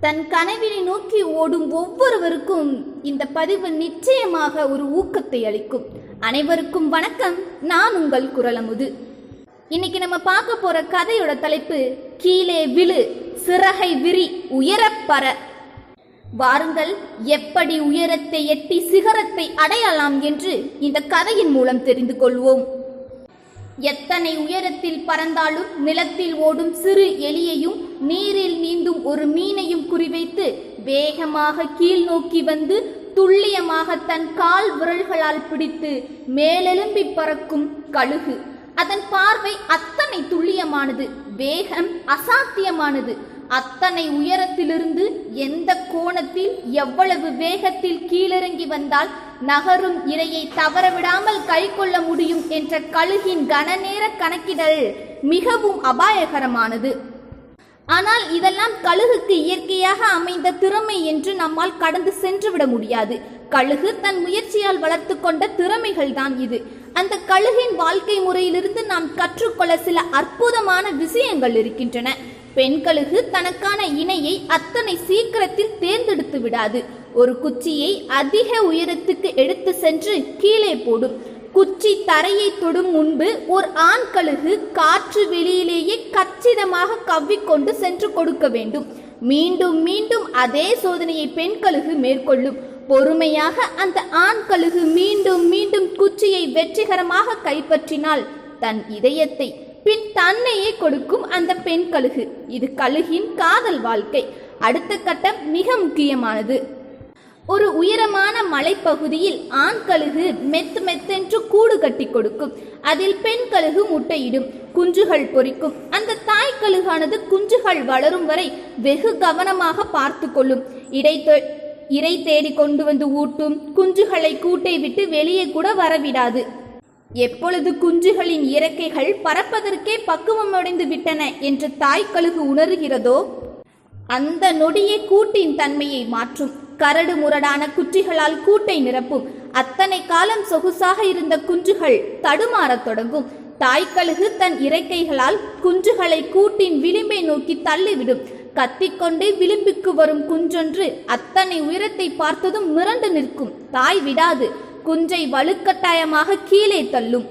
தன் கனவினை நோக்கி ஓடும் ஒவ்வொருவருக்கும் இந்த பதிவு நிச்சயமாக ஒரு ஊக்கத்தை அளிக்கும். அனைவருக்கும் வணக்கம். நான் உங்கள் குரலமுது. இன்னைக்கு நம்ம பார்க்க போற கதையோட தலைப்பு கீழே விழு சிறகை விரி உயரப் பற. வாருங்கள் எப்படி உயரத்தை எட்டி சிகரத்தை அடையலாம் என்று இந்த கதையின் மூலம் தெரிந்து கொள்வோம். எத்தனை உயரத்தில் பறந்தாலும் நிலத்தில் ஓடும் சிறு எலியையும் நீரில் நீந்தும் ஒரு மீனையும் குறிவைத்து வேகமாக கீழ் நோக்கி வந்து துல்லியமாக தன் கால் விரல்களால் பிடித்து மேலெலும்பி பறக்கும் கழுகு. அதன் பார்வை அத்தனை துல்லியமானது வேகம் அசாத்தியமானது. அத்தனை உயரத்திலிருந்து எந்த கோணத்தில் எவ்வளவு வேகத்தில் கீழிறங்கி வந்தால் நகரும் இரையை தவறவிடாமல் கை கொள்ள முடியும் என்ற கழுகின் கனநேர கணக்கிடல் மிகவும் அபாயகரமானது. ஆனால் இதெல்லாம் கழுகுக்கு இயற்கையாக அமைந்த திறமை என்று நம்மால் கடந்து சென்றுவிட முடியாது. கழுகு தன் முயற்சியால் வளர்த்து கொண்ட திறமைகள் தான் இது. அந்த கழுகின் வாழ்க்கை முறையிலிருந்து நாம் கற்றுக்கொள்ள சில அற்புதமான விஷயங்கள் இருக்கின்றன. பெண் கழுகு தனக்கான இணையை அத்தனை சீக்கிரத்தில் தேர்ந்தெடுத்து விடாது. ஒரு குச்சியை அதிக உயரத்துக்கு எடுத்து சென்று கீழே போடும். குச்சி தரையை தொடும் முன்பு ஒரு ஆண் கழுகு காற்று வெளியிலேயே கச்சிதமாக கவ்விக்கொண்டு சென்று கொடுக்க வேண்டும். மீண்டும் மீண்டும் அதே சோதனையை பெண் கழுகு மேற்கொள்ளும். பொறுமையாக அந்த ஆண் கழுகு மீண்டும் மீண்டும் குச்சியை வெற்றிகரமாக கைப்பற்றினால் தன் இதயத்தை பின் தன்னையே கொடுக்கும் அந்த பெண் கழுகு. இது கழுகின் காதல் வாழ்க்கை. அடுத்த கட்டம் மிக முக்கியமானது. ஒரு உயரமான மலைப்பகுதியில் ஆண் கழுகு மெத்து மெத்தென்று கூடு கட்டி கொடுக்கும். அதில் பெண் கழுகு முட்டையிடும் குஞ்சுகள் பொரிக்கும் அந்த தாய் கழுகானது குஞ்சுகள் வளரும் வரை வெகு கவனமாக பார்த்து கொள்ளும். இடை இறை தேடி கொண்டு வந்து ஊட்டும் குஞ்சுகளை கூட்டை விட்டு வெளியே கூட வரவிடாது. எப்பொழுது குஞ்சுகளின் இறக்கைகள் பறப்பதற்கே பக்குவமடைந்து விட்டன என்று தாய் கழுகு உணர்கிறதோ அந்த நொடியே கூட்டின் தன்மையை மாற்றும். கரடு முரடான குற்றிகளால் கூட்டை நிரப்பும் அத்தனை காலம் சொகுசாக இருந்த குஞ்சுகள் தடுமாறத் தொடங்கும். தாய்க்கழுகு தன் இறக்கைகளால் குஞ்சுகளை கூட்டின் விளிம்பை நோக்கி தள்ளிவிடும். கத்திக்கொண்டே விளிம்புக்கு வரும் குஞ்சொன்று அத்தனை உயரத்தை பார்த்ததும் மிரண்டு நிற்கும். தாய் விடாது குஞ்சை வலுக்கட்டாயமாக கீழே தள்ளும்.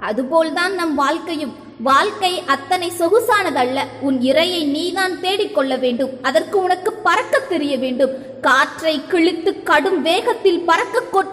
அதுபோல்தான் நம் வாழ்க்கையும். வாழ்க்கை அத்தனை சொகுசானதல்ல. உன் இரையை நீதான் தேடிக்கொள்ள வேண்டும். அதற்கு உனக்கு பறக்க தெரிய வேண்டும். காற்றை கிழித்து கடும் வேகத்தில் பறக்க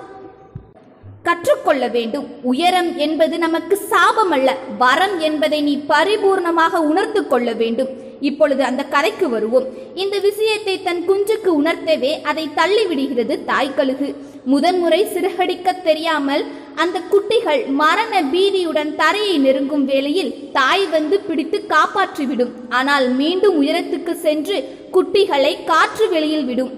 கற்றுக்கொள்ள வேண்டும். உயரம் என்பது நமக்கு சாபம் அல்ல வரம் என்பதை நீ பரிபூர்ணமாக உணர்ந்து கொள்ள வேண்டும். இப்பொழுது அந்த கரைக்கு வருவோம். இந்த விஷயத்தை தன் குஞ்சுக்கு உணர்த்தவே அதை தள்ளிவிடுகிறது தாய்க்கழுகு முதன்முறை சிறுகடிக்க தெரியாமல் அந்த குட்டிகள் மரண பீதியுடன் தரையை நெருங்கும் வேளையில் தாய் வந்து பிடித்து காப்பாற்றிவிடும் ஆனால் மீண்டும் உயரத்துக்கு சென்று குட்டிகளை காற்று வெளியில் விடும்.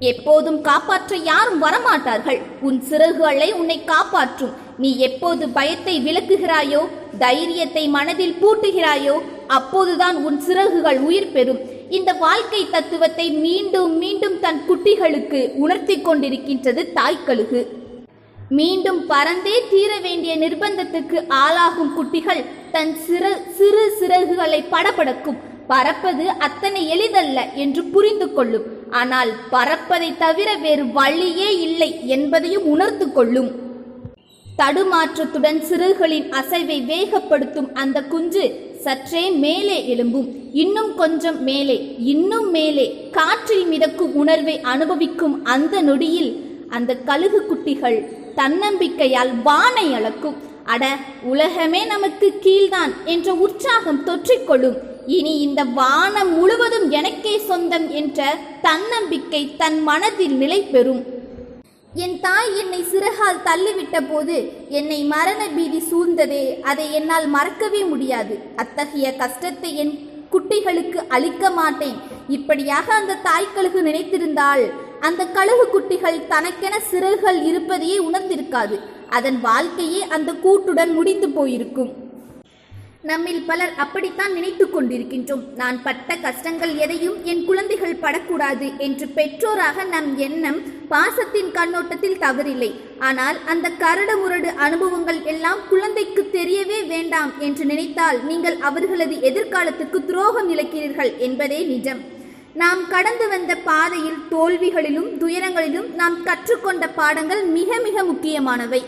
எப்போதும் காப்பாற்ற யாரும் வரமாட்டார்கள். உன் சிறகுகளை உன்னை காப்பாற்றும். நீ எப்போது பயத்தை விளக்குகிறாயோ தைரியத்தை மனதில் பூட்டுகிறாயோ அப்போதுதான் உன் சிறகுகள் உயிர் பெறும். இந்த வாழ்க்கை தத்துவத்தை மீண்டும் மீண்டும் தன் குட்டிகளுக்கு உணர்த்தி கொண்டிருக்கின்றது தாய்க்கழுகு மீண்டும் பறந்தே தீர வேண்டிய நிர்பந்தத்துக்கு ஆளாகும் குட்டிகள் தன் சிறு சிறு சிறகுகளை படபடக்கும். பறப்பது அத்தனை எளிதல்ல என்று புரிந்து கொள்ளும். ஆனால் பறப்பதை தவிர வேறு வழியே இல்லை என்பதையும் உணர்ந்து கொள்ளும். தடுமாற்றத்துடன் சிறுகளின் அசைவை வேகப்படுத்தும் அந்த குஞ்சு சற்றே மேலே எழும்பும். இன்னும் கொஞ்சம் மேலே இன்னும் மேலே காற்றில் மிதக்கும் உணர்வை அனுபவிக்கும் அந்த நொடியில் அந்த கழுகு குட்டிகள் தன்னம்பிக்கையால் வானை அளக்கும். அட உலகமே நமக்கு கீழ்தான் என்ற உற்சாகம் தொற்றிக்கொள்ளும். இனி இந்த வானம் முழுவதும் எனக்கே சொந்தம் என்ற தன்னம்பிக்கை தன் மனதில் நிலை பெறும். என் தாய் என்னை சிறகால் தள்ளிவிட்ட போது என்னை மரண பீதி சூழ்ந்ததே அதை என்னால் மறக்கவே முடியாது. அத்தகைய கஷ்டத்தை என் குட்டிகளுக்கு அளிக்க மாட்டேன். இப்படியாக அந்த தாய்க்கழுகு நினைத்திருந்தால் அந்த கழுகு குட்டிகள் தனக்கென சிறகுகள் இருப்பதையே உணர்ந்திருக்காது. அதன் வாழ்க்கையே அந்த கூட்டுடன் முடிந்து போயிருக்கும். நம்மில் பலர் அப்படித்தான் நினைத்து கொண்டிருக்கின்றோம். நான் பட்ட கஷ்டங்கள் எதையும் என் குழந்தைகள் படக்கூடாது என்று பெற்றோராக நம் எண்ணம் பாசத்தின் கண்ணோட்டத்தில் தவறில்லை. ஆனால் அந்த கரடு முரடு அனுபவங்கள் எல்லாம் குழந்தைக்கு தெரியவே வேண்டாம் என்று நினைத்தால் நீங்கள் அவர்களது எதிர்காலத்துக்கு துரோகம் இழைக்கிறீர்கள் என்பதே நிஜம். நாம் கடந்து வந்த பாதையில் தோல்விகளிலும் துயரங்களிலும் நாம் கற்றுக்கொண்ட பாடங்கள் மிக மிக முக்கியமானவை.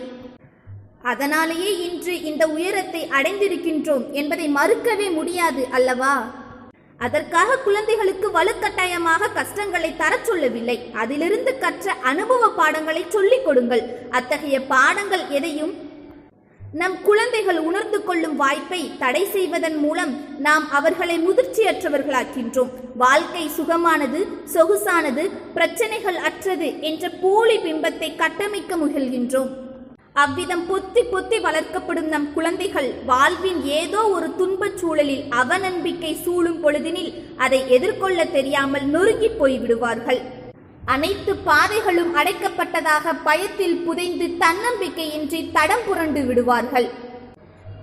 அதனாலேயே இன்று இந்த உயரத்தை அடைந்திருக்கின்றோம் என்பதை மறுக்கவே முடியாது அல்லவா? அதற்காக குழந்தைகளுக்கு வலுக்கட்டாயமாக கஷ்டங்களை தரச் சொல்லவில்லை. அதிலிருந்து கற்ற அனுபவ பாடங்களை சொல்லிக் கொடுங்கள். அத்தகைய பாடங்கள் எதையும் நம் குழந்தைகள் உணர்ந்து கொள்ளும் வாய்ப்பை தடை செய்வதன் மூலம் நாம் அவர்களை முதிர்ச்சியற்றவர்களாக்கின்றோம். வாழ்க்கை சுகமானது சொகுசானது பிரச்சனைகள் அற்றது என்ற போலி பிம்பத்தை கட்டமைக்க முயல்கின்றோம். அவ்விதம் பொத்தி பொத்தி வளர்க்கப்படும் நம் குழந்தைகள் வாழ்வின் ஏதோ ஒரு துன்பச் சூழலில் அவநம்பிக்கை சூழும் பொழுதினில் அதை எதிர்கொள்ள தெரியாமல் நொறுங்கிப் போய்விடுவார்கள். அனைத்து பாதைகளும் அடைக்கப்பட்டதாக பயத்தில் புதைந்து தன்னம்பிக்கையின்றி தடம் புரண்டு விடுவார்கள்.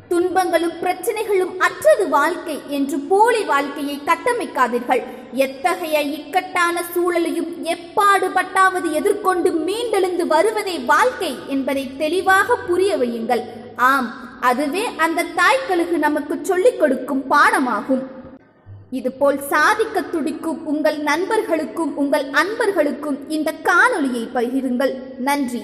துன்பங்களும் பிரச்சனைகளும் அற்றது வாழ்க்கை என்று போலி வாழ்க்கையை கட்டமைக்காதீர்கள். எத்தகைய இக்கட்டான சூழலையும் எப்பாடுபட்டாவது எதிர்கொண்டு மீண்டெழுந்து வருவதே வாழ்க்கை என்பதை தெளிவாக புரிய வையுங்கள். ஆம் அதுவே அந்த தாய்களுக்கு நமக்கு சொல்லிக் கொடுக்கும் பாடமாகும். இதுபோல் சாதிக்க துடிக்கும் உங்கள் நண்பர்களுக்கும் உங்கள் அன்பர்களுக்கும் இந்த காணொளியை பகிருங்கள். நன்றி.